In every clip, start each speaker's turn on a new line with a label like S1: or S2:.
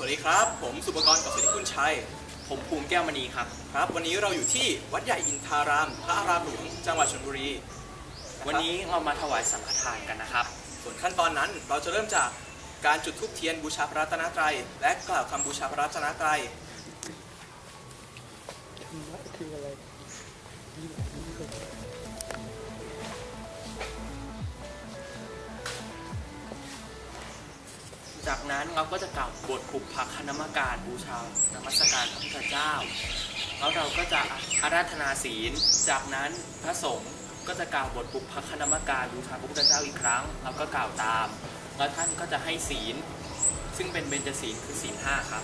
S1: สวัสดีครับ ผมสุปกรณ์กับสิทธิคุณชัย
S2: ผมภูมิแก้วมณีครับ
S1: ครับ วันนี้เราอยู่ที่วัดใหญ่อินทาราม พระอารามหลวงจังหวัดชลบุรี
S2: วันนี้เรามาถวายสังฆทานกันนะครับ
S1: ส่วนขั้นตอนนั้นเราจะเริ่มจากการจุดธูปเทียนบูชาพระรัตนตรัย และกล่าวคำบูชาพระรัตนตรัย
S2: จากนั้นเราก็จะกล่าวบทปุพพคณมการบูชานมัสการพระพุทธเจ้า แล้วเราก็จะอาราธนาศีล จากนั้นพระสงฆ์ก็จะกล่าวบทปุพพคณมการบูชาพระพุทธเจ้าอีกครั้ง เราก็กล่าวตาม แล้วท่านก็จะให้ศีล ซึ่งเป็นเบญจศีลคือศีลห้าครับ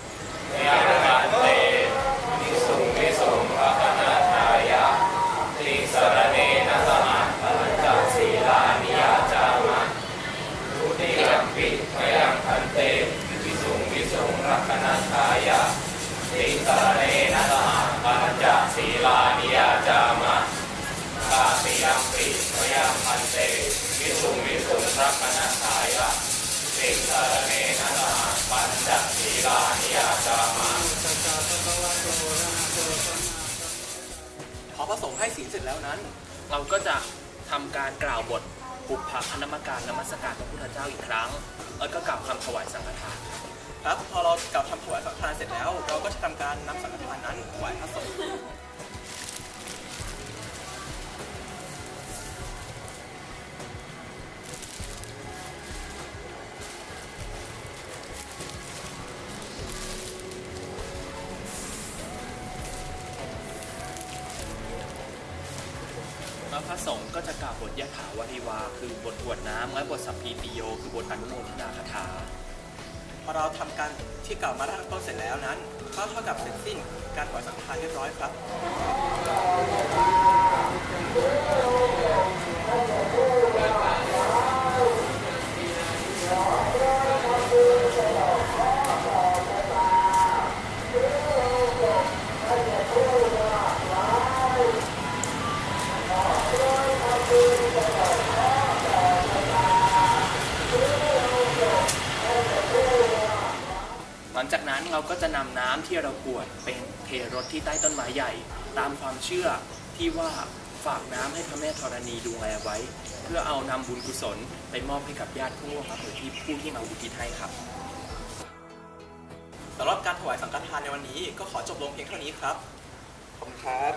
S1: พอพระสงฆ์ให้ศีลเสร็จแล้วนั้น
S2: เราก็จะทำการกล่าวบทปุพพคณมการนมัสการพระพุทธเจ้าอีกครั้งแล้วก็กล่าวคำถวายสังฆทาน
S1: ครับพอเรากล่าวคำถวายสังฆทานเสร็จแล้ว เราก็จะทำการนำสังฆทานนั้นถวายพระสงฆ์
S2: แล้วพระสงฆ์ก็จะกล่าวบทยะถาวริวา คือบทกวดน้ำและบทสัพพีติโย คือบทอนุโมทนาคาถา
S1: พอเราทำการที่กล่าวมาด้งต้นเสร็จแล้วนั้น ก็เท่ากับเสร็จสิ้นการปล่อยสังฆทานเรียบร้อยครับ
S2: เราก็จะนำน้ำที่เรากวดเป็นเทรถที่ใต้ต้นไม้ใหญ่ ตามความเชื่อที่ว่าฝากน้ำให้พระแม่ธรณีดูแลไว้ เพื่อเอานำบุญกุศลไปมอบให้กับญาติผู้ร่วงรับหรือที่ผู้ที่มาอุทิศให้ครับ
S1: สำหรับการถวายสังฆทานในวันนี้ก็ขอจบลงเพียงเท่านี้ครับขอบคุณครับ